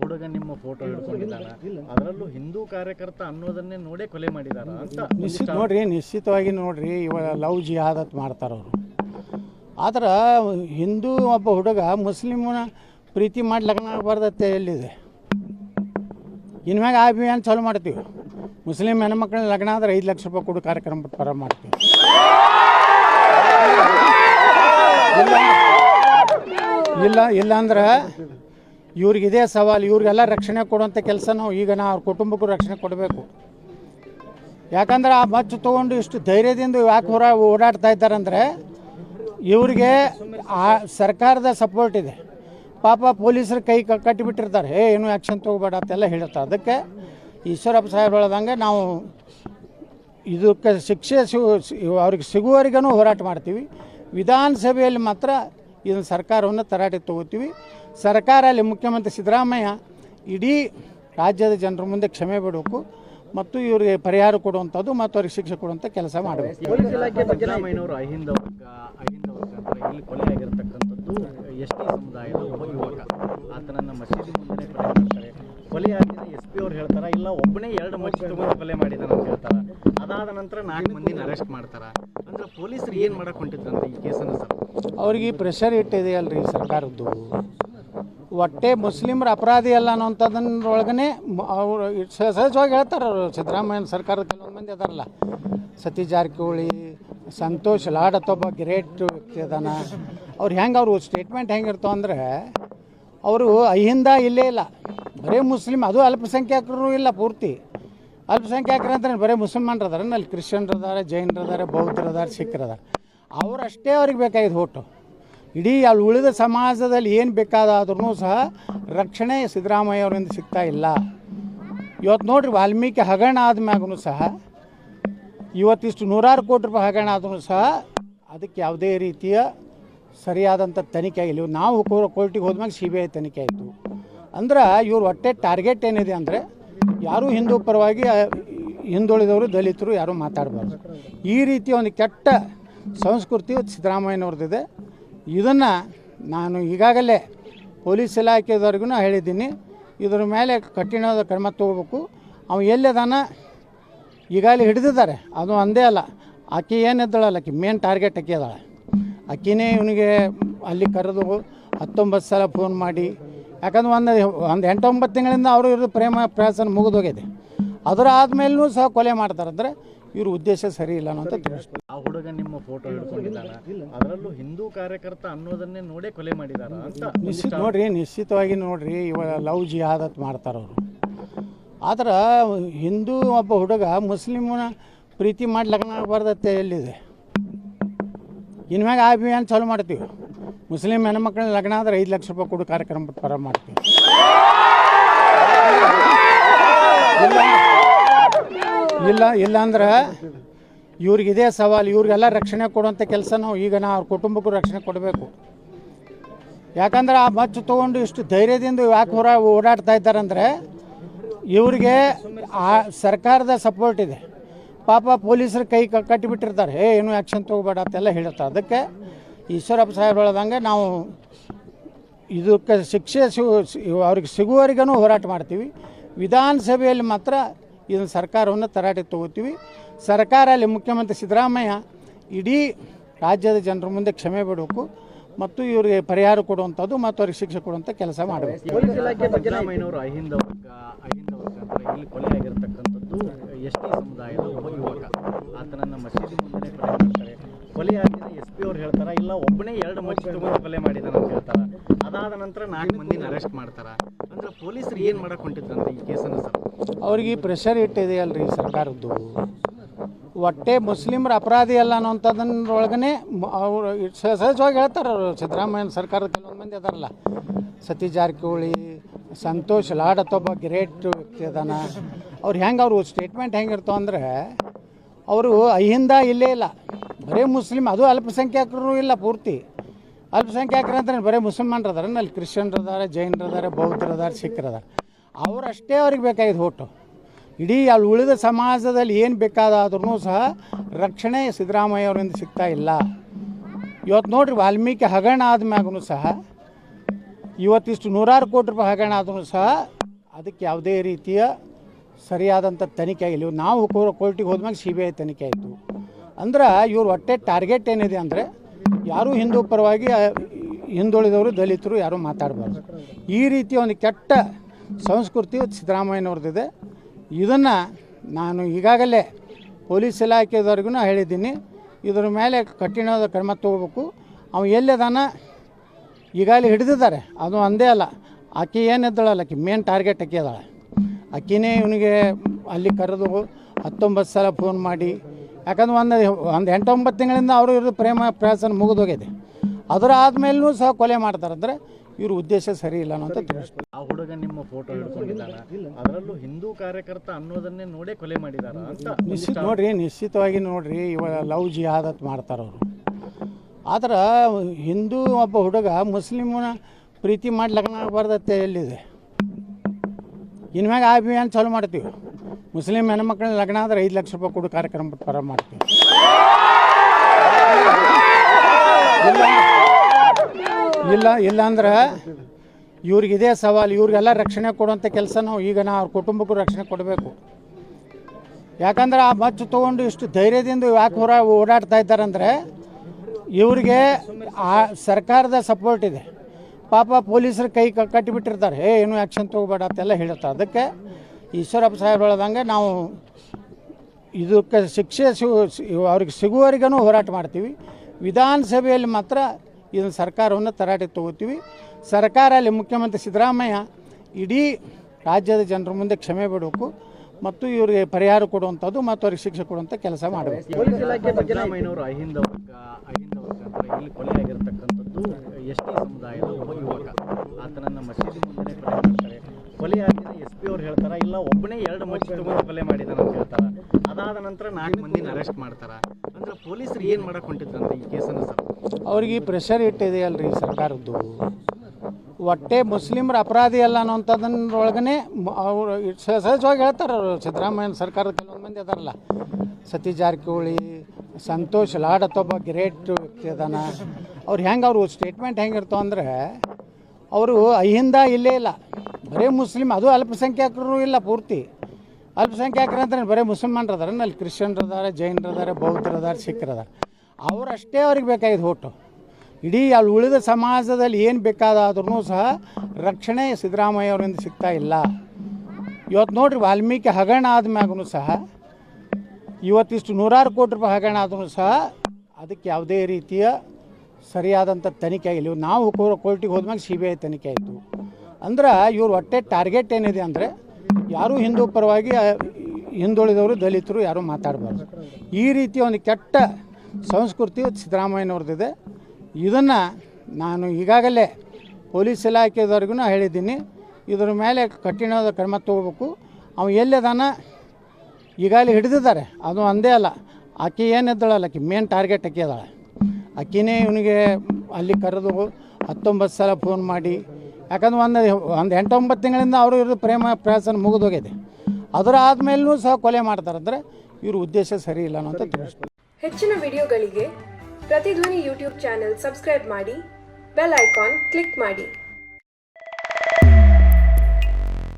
ಹುಡುಗ ನಿಮ್ಮ ಫೋಟೋ ಹಿಡ್ಕೊಂಡಿದ್ದಾನೆ? ಅದರಲ್ಲೂ ಹಿಂದೂ ಕಾರ್ಯಕರ್ತ ಅನ್ನೋದನ್ನೇ ನೋಡೇ ಕೊಲೆ ಮಾಡಿದಾರ ಅಂತ ನಿಶ್ಚಿತ ನೋಡ್ರಿ ನಿಶ್ಚಿತವಾಗಿ ನೋಡ್ರಿ ಇವಾಗ ಲವ್ ಜಿಹಾದತ್ ಮಾಡ್ತಾರ ಅವರು. ಆದ್ರೆ ಹಿಂದೂ ಒಬ್ಬ ಹುಡುಗ ಮುಸ್ಲಿಮನ ಪ್ರೀತಿ ಮಾಡಿ ಲಗ್ನ ಆಗಬಾರ್ದತ್ತೆ ಎಲ್ಲಿದೆ? ಇನ್ಮ್ಯಾಗ ಆ ಅಭಿಯಾನ ಚಾಲು ಮಾಡ್ತೀವಿ. ಮುಸ್ಲಿಂ ಹೆಣ್ಮಕ್ಳ ಲಗ್ನ ಆದ್ರೆ ಐದು ಲಕ್ಷ ರೂಪಾಯಿ ಕೊಡು ಕಾರ್ಯಕ್ರಮ ಪ್ರಾರಂಭ ಮಾಡ್ತೀವಿ. ಇಲ್ಲ ಇಲ್ಲ ಇಲ್ಲ ಅಂದ್ರೆ ಇವ್ರಿಗೆ ಇದೇ ಸವಾಲು, ಇವ್ರಿಗೆಲ್ಲ ರಕ್ಷಣೆ ಕೊಡುವಂಥ ಕೆಲಸ ನಾವು ಈಗ ನಾವು ಅವ್ರ ಕುಟುಂಬಕ್ಕೂ ರಕ್ಷಣೆ ಕೊಡಬೇಕು. ಯಾಕಂದ್ರೆ ಆ ಮಚ್ಚು ತೊಗೊಂಡು ಇಷ್ಟು ಧೈರ್ಯದಿಂದ ಯಾಕೆ ಹೊರ ಓಡಾಡ್ತಾ ಇದ್ದಾರಂದ್ರೆ ಇವರಿಗೆ ಆ ಸರ್ಕಾರದ ಸಪೋರ್ಟ್ ಇದೆ. ಪಾಪ ಪೊಲೀಸರು ಕೈ ಕಟ್ಟಿಬಿಟ್ಟಿರ್ತಾರೆ. ಏ, ಏನು ಆ್ಯಕ್ಷನ್ ತೊಗೋಬೇಡ ಅಂತೆಲ್ಲ ಹೇಳ್ತಾರೆ. ಅದಕ್ಕೆ ಈಶ್ವರಪ್ಪ ಸಾಹೇಬ್ ಹೇಳ್ದಂಗೆ ನಾವು ಇದಕ್ಕೆ ಶಿಕ್ಷೆ ಸಿಗು ಅವ್ರಿಗೆ ಸಿಗುವವರೆಗೂ ಹೋರಾಟ ಮಾಡ್ತೀವಿ. ವಿಧಾನಸಭೆಯಲ್ಲಿ ಮಾತ್ರ ಇದನ್ನು ಸರ್ಕಾರವನ್ನು ತರಾಟೆ ತಗೋತೀವಿ. ಸರ್ಕಾರ ಅಲ್ಲಿ ಮುಖ್ಯಮಂತ್ರಿ ಸಿದ್ದರಾಮಯ್ಯ ಇಡೀ ರಾಜ್ಯದ ಜನರ ಮುಂದೆ ಕ್ಷಮೆ ಬಿಡಬೇಕು ಮತ್ತು ಇವರಿಗೆ ಪರಿಹಾರ ಕೊಡುವಂಥದ್ದು ಮತ್ತು ಅವ್ರಿಗೆ ಶಿಕ್ಷೆ ಕೊಡುವಂಥ ಕೆಲಸ ಮಾಡಬೇಕು. ಸಮುದಾಯದ ಯುವಕ ಆತನನ್ನು ಮಸೀದಿ ಮುಂದೆ ಕೊಲೆ ಆಗಿದ ಎಸ್ ಪಿ ಅವ್ರು ಹೇಳ್ತಾರ, ಇಲ್ಲ ಒಬ್ಬನೇ ಎರಡು ಮಚ್ಚಿ ತಗೊಂಡು ಕೊಲೆ ಮಾಡಿದಾನ ಅಂತ ಹೇಳ್ತಾರ. ಅದಾದ ನಂತರ ನಾಲ್ಕು ಮಂದಿನ ಅರೆಸ್ಟ್ ಮಾಡ್ತಾರ. ಅಂದ್ರೆ ಪೊಲೀಸರು ಏನ್ ಮಾಡಕ್ ಹೊಂಟಿದ್ರಂತ ಈ ಕೇಸನ್ನ ಸರ್? ಅವ್ರಿಗೆ ಪ್ರೆಷರ್ ಇಟ್ಟಿದೆಯಲ್ರಿ ಸರ್ಕಾರದ್ದು. ಒಟ್ಟೆ ಮುಸ್ಲಿಮರ ಅಪರಾಧಿ ಅಲ್ಲ ಅನ್ನೋಂಥದ್ದರೊಳಗನೆ ಅವರು ಸಹಜವಾಗಿ ಹೇಳ್ತಾರೆ ಅವರು. ಸಿದ್ದರಾಮಯ್ಯ ಸರ್ಕಾರದ ಕೆಲವೊಂದು ಮಂದಿ ಅದಾರಲ್ಲ. ಸತೀಶ್ ಜಾರಕಿಹೊಳಿ, ಸಂತೋಷ್ ಲಾಡ್ ಒಬ್ಬ ಗ್ರೇಟ್ ವ್ಯಕ್ತಿ ಅದಾನ. ಅವ್ರು ಹೆಂಗೆ ಅವರು ಸ್ಟೇಟ್ಮೆಂಟ್ ಹೆಂಗಿರ್ತಾವ ಅಂದರೆ, ಅವರು ಅಹಿಂದ ಇಲ್ಲೇ ಇಲ್ಲ. ಬರೀ ಮುಸ್ಲಿಮ್ ಅದು ಅಲ್ಪಸಂಖ್ಯಾತರು ಇಲ್ಲ ಪೂರ್ತಿ. ಅಲ್ಪಸಂಖ್ಯಾತರು ಅಂತ ಬರೀ ಮುಸಲ್ಮಾನ್ರು ಅದಾರ ಅಲ್ಲಿ ಕ್ರಿಶ್ಚಿಯನ್ರು ಅದಾರೆ ಜೈನರು ಅದಾರೆ ಬೌದ್ಧರು ಅದಾರೆ ಸಿಖ್ರು ಅದಾರೆ ಅವರಷ್ಟೇ ಅವ್ರಿಗೆ ಬೇಕಾಗಿದ್ದು ಓಟು ಇಡೀ ಅಲ್ಲಿ ಉಳಿದ ಸಮಾಜದಲ್ಲಿ ಏನು ಬೇಕಾದಾದ್ರೂ ಸಹ ರಕ್ಷಣೆ ಸಿದ್ದರಾಮಯ್ಯ ಅವರಿಂದ ಸಿಗ್ತಾ ಇಲ್ಲ. ಇವತ್ತು ನೋಡ್ರಿ ವಾಲ್ಮೀಕಿ ಹಗರಣ ಆದ್ಮ್ಯಾಗೂ ಸಹ, ಇವತ್ತಿಷ್ಟು ನೂರಾರು ಕೋಟಿ ರೂಪಾಯಿ ಹಗರಣ ಆದ್ರೂ ಸಹ ಅದಕ್ಕೆ ಯಾವುದೇ ರೀತಿಯ ಸರಿಯಾದಂಥ ತನಿಖೆ ಆಗಿಲ್ಲ. ನಾವು ಕೋರ್ಟಿಗೆ ಹೋದ್ಮ್ಯಾಗ ಸಿ ಬಿ ಐ ತನಿಖೆ ಆಯಿತು. ಅಂದ್ರೆ ಇವ್ರು ಒಟ್ಟೆ ಟಾರ್ಗೆಟ್ ಏನಿದೆ ಅಂದರೆ ಯಾರೂ ಹಿಂದೂ ಪರವಾಗಿ ಹಿಂದುಳಿದವರು ದಲಿತರು ಯಾರೂ ಮಾತಾಡಬಾರ್ದು. ಈ ರೀತಿ ಒಂದು ಕೆಟ್ಟ ಸಂಸ್ಕೃತಿ ಸಿದ್ದರಾಮಯ್ಯನವ್ರದ್ದಿದೆ. ಇದನ್ನು ನಾನು ಈಗಾಗಲೇ ಪೊಲೀಸ್ ಇಲಾಖೆದವ್ರಿಗೂ ಹೇಳಿದ್ದೀನಿ. ಇದ್ರ ಮೇಲೆ ಕಠಿಣವಾದ ಕ್ರಮ ತಗೋಬೇಕು. ಅವ ಎಲ್ಲೆದಾನ ಈಗಾಗಲೇ ಹಿಡಿದಿದ್ದಾರೆ. ಅದು ಒಂದೇ ಅಲ್ಲ, ಆಕೆ ಏನಿದ್ದಾಳಲ್ಲ ಆಕೆ ಮೇನ್ ಟಾರ್ಗೆಟ್ ಆಕೆ ಅದಾಳೆ. ಆಕೆನೇ ಇವನಿಗೆ ಅಲ್ಲಿ ಕರೆದು ಹತ್ತೊಂಬತ್ತು ಸಲ ಫೋನ್ ಮಾಡಿ ಯಾಕಂದ್ರೆ ಒಂದು ಒಂದು ಎಂಟೊಂಬತ್ತು ತಿಂಗಳಿಂದ ಅವರು ಇವ್ರದ್ದು ಪ್ರೇಮ ಪ್ರಯಾಸನ ಮುಗಿದೋಗಿದೆ ಅದರ ಆದಮೇಲೂ ಸಹ ಕೊಲೆ ಮಾಡ್ತಾರೆ. ಅಂದರೆ ಇವ್ರ ಉದ್ದೇಶ ಸರಿ ಇಲ್ಲ ಅನ್ನೋಂಥ ತಿಳಿಸ್ತಾರೆ ಆ ಹುಡುಗ ನಿಮ್ಮ ಫೋಟೋ ಹಿಡ್ಕೊಂಡಿದ್ದಾನ? ಅದರಲ್ಲೂ ಹಿಂದೂ ಕಾರ್ಯಕರ್ತ ಅನ್ನೋದನ್ನೇ ನೋಡಿ ಕೊಲೆ ಮಾಡಿದ್ದಾರೆ ಅಂತ ನಿಶ್ಚಿತ ನೋಡ್ರಿ ನಿಶ್ಚಿತವಾಗಿ ನೋಡ್ರಿ ಇವಾಗ ಲವ್ ಜಿಹಾದತ್ ಮಾಡ್ತಾರೆ ಅವರು. ಆದ್ರೆ ಹಿಂದೂ ಒಬ್ಬ ಹುಡುಗ ಮುಸ್ಲಿಮನ ಪ್ರೀತಿ ಮಾಡಿ ಲಗ್ನ ಆಗಬಾರ್ದತ್ತೆ ಎಲ್ಲಿದೆ? ಇನ್ಮ್ಯಾಗ ಆ ಅಭಿಯಾನ ಚಾಲು ಮಾಡ್ತೀವಿ. ಮುಸ್ಲಿಂ ಹೆಣ್ಮಕ್ಳ ಲಗ್ನ ಆದ್ರೆ ಐದು ಲಕ್ಷ ರೂಪಾಯಿ ಕೊಡು ಕಾರ್ಯಕ್ರಮ ಪ್ರಾರಂಭ ಮಾಡ್ತೀವಿ ಇಲ್ಲ. ಇಲ್ಲ ಅಂದ್ರೆ ಇವ್ರಿಗೆ ಇದೇ ಸವಾಲು, ಇವ್ರಿಗೆಲ್ಲ ರಕ್ಷಣೆ ಕೊಡುವಂಥ ಕೆಲಸ ನಾವು ಈಗ ನಾವು ಅವ್ರ ಕುಟುಂಬಕ್ಕೂ ರಕ್ಷಣೆ ಕೊಡಬೇಕು. ಯಾಕಂದ್ರೆ ಆ ಮಚ್ಚು ತೊಗೊಂಡು ಇಷ್ಟು ಧೈರ್ಯದಿಂದ ಯಾಕೆ ಹೊರ ಓಡಾಡ್ತಾ ಇದ್ದಾರಂದ್ರೆ ಇವ್ರಿಗೆ ಆ ಸರ್ಕಾರದ ಸಪೋರ್ಟ್ ಇದೆ. ಪಾಪ ಪೊಲೀಸರು ಕೈ ಕ- ಕಟ್ಟಿಬಿಟ್ಟಿರ್ತಾರೆ. ಏ, ಏನು ಆ್ಯಕ್ಷನ್ ತೊಗೋಬೇಡ ಅಂತೆಲ್ಲ ಹೇಳ್ತಾರೆ. ಅದಕ್ಕೆ ಈಶ್ವರಪ್ಪ ಸಾಹೇಬ್ರು ಹೇಳ್ದಂಗೆ ನಾವು ಇದಕ್ಕೆ ಶಿಕ್ಷೆ ಸಿಗು ಅವ್ರಿಗೆ ಸಿಗುವವರೆಗೂ ಹೋರಾಟ ಮಾಡ್ತೀವಿ. ವಿಧಾನಸಭೆಯಲ್ಲಿ ಮಾತ್ರ ಇದನ್ನು ಸರ್ಕಾರವನ್ನು ತರಾಟೆ ತಗೋತೀವಿ. ಸರ್ಕಾರ ಅಲ್ಲಿ ಮುಖ್ಯಮಂತ್ರಿ ಸಿದ್ದರಾಮಯ್ಯ ಇಡೀ ರಾಜ್ಯದ ಜನರ ಮುಂದೆ ಕ್ಷಮೆ ಬಿಡಬೇಕು ಮತ್ತು ಇವರಿಗೆ ಪರಿಹಾರ ಕೊಡುವಂಥದ್ದು ಮತ್ತು ಅವ್ರಿಗೆ ಶಿಕ್ಷೆ ಕೊಡುವಂಥ ಕೆಲಸ ಮಾಡಬೇಕು. ಸಮುದಾಯದ ಮಸೀದಿ ಕೊಲೆ ಆಗಿದ ಎಸ್ ಪಿ ಅವ್ರು ಹೇಳ್ತಾರ ಇಲ್ಲ ಒಬ್ಬನೇ ಎರಡು ಮಚ್ಚಿ ತಗೊಂಡು ಕೊಲೆ ಮಾಡಿದಾನ ಅಂತ ಹೇಳ್ತಾರ? ಅದಾದ ನಂತರ ನಾಲ್ಕು ಮಂದಿನ ಅರೆಸ್ಟ್ ಮಾಡ್ತಾರ? ಅಂದ್ರೆ ಪೊಲೀಸರು ಏನ್ ಮಾಡಕ್ ಹೊಂಟಿದ್ರಂತ ಈ ಕೇಸನ್ನು ಸರ್? ಅವ್ರಿಗೆ ಪ್ರೆಷರ್ ಇಟ್ಟಿದೆಯಲ್ರಿ ಸರ್ಕಾರದ್ದು. ಒಟ್ಟೆ ಮುಸ್ಲಿಮ್ರ ಅಪರಾಧಿ ಅಲ್ಲ ಅನ್ನೋಂಥದ್ದನ್ನೊಳಗನೆ ಅವರು ಸಹಜವಾಗಿ ಹೇಳ್ತಾರೆ ಅವರು. ಸಿದ್ದರಾಮಯ್ಯ ಸರ್ಕಾರದ ಕೆಲವೊಂದು ಮಂದಿ ಅದಾರಲ್ಲ. ಸತೀಶ್ ಜಾರಕಿಹೊಳಿ ಸಂತೋಷ್ ಲಾಡ್ ಒಬ್ಬ ಗ್ರೇಟ್ ವ್ಯಕ್ತಿ ಅದಾನ. ಅವ್ರು ಹೆಂಗೆ ಅವರು ಸ್ಟೇಟ್ಮೆಂಟ್ ಹೆಂಗಿರ್ತಾವ ಅಂದರೆ ಅವರು ಅಹಿಂದ ಇಲ್ಲೇ ಇಲ್ಲ. ಬರೀ ಮುಸ್ಲಿಮ್, ಅದು ಅಲ್ಪಸಂಖ್ಯಾತರು ಇಲ್ಲ ಪೂರ್ತಿ. ಅಲ್ಪಸಂಖ್ಯಾತರು ಅಂದ್ರೆ ಬರೀ ಮುಸಲ್ಮಾನರು ಅದಾರೆ ಅಲ್ಲಿ ಕ್ರಿಶ್ಚಿಯನ್ರು ಅದಾರೆ ಜೈನರು ಅದಾರೆ ಬೌದ್ಧರು ಅದಾರೆ ಸಿಖ್ರು ಅದಾರೆ ಅವರಷ್ಟೇ ಅವ್ರಿಗೆ ಬೇಕಾಗಿದ್ದು ಓಟು. ಇಡೀ ಅಲ್ಲಿ ಉಳಿದ ಸಮಾಜದಲ್ಲಿ ಏನು ಬೇಕಾದಾದ್ರೂ ಸಹ ರಕ್ಷಣೆ ಸಿದ್ದರಾಮಯ್ಯ ಅವರಿಂದ ಸಿಗ್ತಾ ಇಲ್ಲ. ಇವತ್ತು ನೋಡ್ರಿ ವಾಲ್ಮೀಕಿ ಹಗರಣ ಆದ್ಮ್ಯಾಗೂ ಸಹ, ಇವತ್ತಿಷ್ಟು ನೂರಾರು ಕೋಟಿ ರೂಪಾಯಿ ಹಗರಣ ಆದರೂ ಸಹ ಅದಕ್ಕೆ ಯಾವುದೇ ರೀತಿಯ ಸರಿಯಾದಂಥ ತನಿಖೆ ಆಗಿಲ್ಲ. ನಾವು ಕೋರ್ಟಿಗೆ ಹೋದ್ಮೇಲೆ ಸಿ ಬಿ ಐ ತನಿಖೆ ಆಯಿತು. ಅಂದ್ರೆ ಇವ್ರು ಒಟ್ಟೆ ಟಾರ್ಗೆಟ್ ಏನಿದೆ ಅಂದರೆ ಯಾರೂ ಹಿಂದೂ ಪರವಾಗಿ ಹಿಂದುಳಿದವರು ದಲಿತರು ಯಾರೂ ಮಾತಾಡಬಾರ್ದು. ಈ ರೀತಿಯ ಒಂದು ಕೆಟ್ಟ ಸಂಸ್ಕೃತಿ ಸಿದ್ದರಾಮಯ್ಯನವ್ರದ್ದಿದೆ ಇದನ್ನು ನಾನು ಈಗಾಗಲೇ ಪೊಲೀಸ್ ಇಲಾಖೆದವ್ರಿಗೂ ಹೇಳಿದ್ದೀನಿ. ಇದರ ಮೇಲೆ ಕಠಿಣವಾದ ಕ್ರಮ ತಗೋಬೇಕು. ಅವ ಎಲ್ಲಿದಾನ ಈಗಾಗಲೇ ಹಿಡಿದಿದ್ದಾರೆ. ಅದು ಒಂದೇ ಅಲ್ಲ. ಆಕೆ ಏನಿದ್ದಾಳಲ್ಲ ಆಕೆ? ಮೇನ್ ಟಾರ್ಗೆಟ್ ಆಕೆ ಅದಾಳೆ. ಆಕಿನೇ ಇವನಿಗೆ ಅಲ್ಲಿ ಕರೆದು ಹತ್ತೊಂಬತ್ತು ಸಲ ಫೋನ್ ಮಾಡಿ ಯಾಕಂದ್ರೆ ಒಂದು ಒಂದು ಎಂಟೊಂಬತ್ತು ತಿಂಗಳಿಂದ ಅವರು ಇವ್ರದ್ದು ಪ್ರೇಮ ಪ್ರಯಾಸನ ಮುಗಿದೋಗಿದೆ. ಅದರ ಆದಮೇಲೂ ಸಹ ಕೊಲೆ ಮಾಡ್ತಾರೆ ಅಂದರೆ ಇವ್ರ ಉದ್ದೇಶ ಸರಿ ಇಲ್ಲ ಅನ್ನೋ ಆ ಹುಡುಗ ನಿಮ್ಮ ಫೋಟೋ ಹಿಡ್ಕೊಂಡಿದ್ದಾನೆ? ಅದರಲ್ಲೂ ಹಿಂದೂ ಕಾರ್ಯಕರ್ತ ಅನ್ನೋದನ್ನೇ ನೋಡೇ ಕೊಲೆ ಮಾಡಿದಾರ ಅಂತ ನಿಶ್ಚಿತ ನೋಡ್ರಿ ನಿಶ್ಚಿತವಾಗಿ ನೋಡ್ರಿ ಇವಾಗ ಲವ್ ಜಿಹಾದತ್ ಮಾಡ್ತಾರೆ ಅವರು. ಆದ್ರೆ ಹಿಂದೂ ಒಬ್ಬ ಹುಡುಗ ಮುಸ್ಲಿಮನ ಪ್ರೀತಿ ಮಾಡಿ ಲಗ್ನ ಎಲ್ಲಿದೆ? ಇನ್ಮ್ಯಾಗ ಆ ಅಭಿಯಾನ ಚಾಲು ಮಾಡ್ತೀವಿ. ಮುಸ್ಲಿಂ ಹೆಣ್ಮಕ್ಳ ಲಗ್ನ ಆದ್ರೆ ಐದು ಲಕ್ಷ ರೂಪಾಯಿ ಕೊಡು ಕಾರ್ಯಕ್ರಮ ಪರ ಮಾಡ್ತೀವಿ ಇಲ್ಲ ಇಲ್ಲ ಅಂದ್ರೆ ಇವ್ರಿಗೆ ಇದೇ ಸವಾಲು, ಇವ್ರಿಗೆಲ್ಲ ರಕ್ಷಣೆ ಕೊಡುವಂಥ ಕೆಲಸ ನಾವು ಈಗ ನಾವು ಅವ್ರ ಕುಟುಂಬಕ್ಕೂ ರಕ್ಷಣೆ ಕೊಡಬೇಕು. ಯಾಕಂದ್ರೆ ಆ ಮಚ್ಚು ತೊಗೊಂಡು ಇಷ್ಟು ಧೈರ್ಯದಿಂದ ಯಾಕೆ ಹೊರ ಓಡಾಡ್ತಾ ಇದ್ದಾರಂದ್ರೆ ಇವ್ರಿಗೆ ಆ ಸರ್ಕಾರದ ಸಪೋರ್ಟ್ ಇದೆ. ಪಾಪ ಪೊಲೀಸರು ಕೈ ಕ- ಕಟ್ಟಿಬಿಟ್ಟಿರ್ತಾರೆ. ಏ, ಏನು ಆ್ಯಕ್ಷನ್ ತೊಗೋಬೇಡ ಅಂತೆಲ್ಲ ಹೇಳ್ತಾರೆ. ಅದಕ್ಕೆ ಈಶ್ವರಪ್ಪ ಸಾಹೇಬ್ರು ಹೇಳ್ದಂಗೆ ನಾವು ಇದಕ್ಕೆ ಶಿಕ್ಷೆ ಸಿಗು ಅವ್ರಿಗೆ ಸಿಗುವವರೆಗೂ ಹೋರಾಟ ಮಾಡ್ತೀವಿ. ವಿಧಾನಸಭೆಯಲ್ಲಿ ಮಾತ್ರ ಇದನ್ನು ಸರ್ಕಾರವನ್ನು ತರಾಟೆ ತಗೋತೀವಿ. ಸರ್ಕಾರ ಅಲ್ಲಿ ಮುಖ್ಯಮಂತ್ರಿ ಸಿದ್ದರಾಮಯ್ಯ ಇಡೀ ರಾಜ್ಯದ ಜನರ ಮುಂದೆ ಕ್ಷಮೆ ಬಿಡಬೇಕು ಮತ್ತು ಇವರಿಗೆ ಪರಿಹಾರ ಕೊಡುವಂಥದ್ದು ಮತ್ತು ಅವ್ರಿಗೆ ಶಿಕ್ಷೆ ಕೊಡುವಂಥ ಕೆಲಸ ಮಾಡಬೇಕು. ಸಮುದಾಯದ ಯುವಕ ಆತನನ್ನು ಮಸೀದಿ ಮುಂದೆ ಪಿ ಅವ್ರು ಹೇಳ್ತಾರೆ ಇಲ್ಲ ಒಬ್ಬನೇ ಎರಡು ಮಚ್ಚಿ ತಗೊಂಡು ಕೊಲೆ ಮಾಡಿದಾನ ಅಂತ ಹೇಳ್ತಾರ. ಅದಾದ ನಂತರ ನಾಲ್ಕು ಮಂದಿನ ಅರೆಸ್ಟ್ ಮಾಡ್ತಾರೆ. ಅಂದ್ರೆ ಪೊಲೀಸರು ಏನ್ ಮಾಡಕ್ ಅಂತ ಈ ಕೇಸನ್ನು ಸರ್? ಅವ್ರಿಗೆ ಪ್ರೆಷರ್ ಇಟ್ಟಿದೆಯಲ್ರಿ ಸರ್ಕಾರದ್ದು. ಒಟ್ಟೆ ಮುಸ್ಲಿಮ್ರ ಅಪರಾಧಿ ಅಲ್ಲ ಅನ್ನೋಂಥದ್ದನ್ನೊಳಗನೆ ಅವರು ಸಹಜವಾಗಿ ಹೇಳ್ತಾರೆ ಅವರು. ಸಿದ್ದರಾಮಯ್ಯ ಸರ್ಕಾರದ ಕೆಲವೊಂದು ಮಂದಿ ಅದಾರಲ್ಲ. ಸತೀಶ್ ಜಾರಕಿಹೊಳಿ ಸಂತೋಷ್ ಲಾಡ್ ಅಥವಾ ಒಬ್ಬ ಗ್ರೇಟ್ ವ್ಯಕ್ತಿ ಅದಾನ. ಅವ್ರು ಹೆಂಗೆ ಅವರು ಸ್ಟೇಟ್ಮೆಂಟ್ ಹೆಂಗಿರ್ತಾವ ಅಂದರೆ ಅವರು ಅಹಿಂದ ಇಲ್ಲೇ ಇಲ್ಲ. ಬರೀ ಮುಸ್ಲಿಮ್ ಅದು ಅಲ್ಪಸಂಖ್ಯಾತರು ಇಲ್ಲ ಪೂರ್ತಿ. ಅಲ್ಪಸಂಖ್ಯಾತರು ಅಂದ್ರೆ ಬರೀ ಮುಸಲ್ಮಾನ್ರು ಅದಾರ ಅಲ್ಲಿ ಕ್ರಿಶ್ಚಿಯನ್ರು ಅದಾರೆ, ಜೈನರು ಅದಾರೆ, ಬೌದ್ಧರು ಅದಾರೆ ಅವರಷ್ಟೇ ಅವ್ರಿಗೆ ಬೇಕಾಗಿದ್ದು ಓಟು ಇಡೀ ಅಲ್ಲಿ ಉಳಿದ ಸಮಾಜದಲ್ಲಿ ಏನು ಬೇಕಾದಾದ್ರೂ ಸಹ ರಕ್ಷಣೆ ಸಿದ್ದರಾಮಯ್ಯ ಅವರಿಂದ ಸಿಗ್ತಾ ಇಲ್ಲ. ಇವತ್ತು ನೋಡ್ರಿ ವಾಲ್ಮೀಕಿ ಹಗರಣ ಆದ್ಮ್ಯಾಗೂ ಸಹ, ಇವತ್ತಿಷ್ಟು ನೂರಾರು ಕೋಟಿ ರೂಪಾಯಿ ಹಗರಣ ಆದ್ರೂ ಸಹ ಅದಕ್ಕೆ ಯಾವುದೇ ರೀತಿಯ ಸರಿಯಾದಂಥ ತನಿಖೆ ಆಗಿಲ್ಲ. ನಾವು ಕೋರ್ಟಿಗೆ ಹೋದ್ಮ್ಯಾಗ ಸಿ ಬಿ ಐ ತನಿಖೆ ಆಯಿತು. ಅಂದ್ರೆ ಇವ್ರ ಒಟ್ಟೆ ಟಾರ್ಗೆಟ್ ಏನಿದೆ ಅಂದರೆ ಯಾರೂ ಹಿಂದೂ ಪರವಾಗಿ ಹಿಂದುಳಿದವರು ದಲಿತರು ಯಾರೂ ಮಾತಾಡಬಾರ್ದು. ಈ ರೀತಿಯ ಒಂದು ಕೆಟ್ಟ ಸಂಸ್ಕೃತಿ ಸಿದ್ದರಾಮಯ್ಯನವ್ರದ್ದಿದೆ. ಇದನ್ನು ನಾನು ಈಗಾಗಲೇ ಪೊಲೀಸ್ ಇಲಾಖೆದವ್ರಿಗೂ ಹೇಳಿದ್ದೀನಿ. ಇದ್ರ ಮೇಲೆ ಕಠಿಣವಾದ ಕ್ರಮ ತಗೋಬೇಕು. ಅವ ಎಲ್ಲದಾನ ಈಗಾಗಲೇ ಹಿಡಿದಿದ್ದಾರೆ. ಅದು ಒಂದೇ ಅಲ್ಲ. ಆಕೆ ಏನಿದ್ದಾಳಲ್ಲ ಆಕೆ ಮೇನ್ ಟಾರ್ಗೆಟ್ ಆಕೆ ಅದಾಳೆ. ಆಕೆನೇ ಇವನಿಗೆ ಅಲ್ಲಿ ಕರೆದು ಹತ್ತೊಂಬತ್ತು ಸಲ ಫೋನ್ ಮಾಡಿ ಯಾಕಂದ್ರೆ ಒಂದು ಒಂದು ಎಂಟೊಂಬತ್ತು ತಿಂಗಳಿಂದ ಅವರು ಇರೋದು ಪ್ರೇಮ ಪ್ರಯಾಸನ ಮುಗಿದೋಗಿದೆ ಅದರ ಆದಮೇಲೂ ಸಹ ಕೊಲೆ ಮಾಡ್ತಾರೆ. ಅಂದರೆ ಇವ್ರ ಉದ್ದೇಶ ಸರಿ ಇಲ್ಲ ಅಂತ ತಿಳಿಸ್ಬೋದು ಹೆಚ್ಚಿನ ವಿಡಿಯೋಗಳಿಗೆ ಪ್ರತಿಧ್ವನಿ ಯೂಟ್ಯೂಬ್ ಚಾನೆಲ್ ಸಬ್ಸ್ಕ್ರೈಬ್ ಮಾಡಿ ಬೆಲ್ ಐಕಾನ್ ಕ್ಲಿಕ್ ಮಾಡಿ.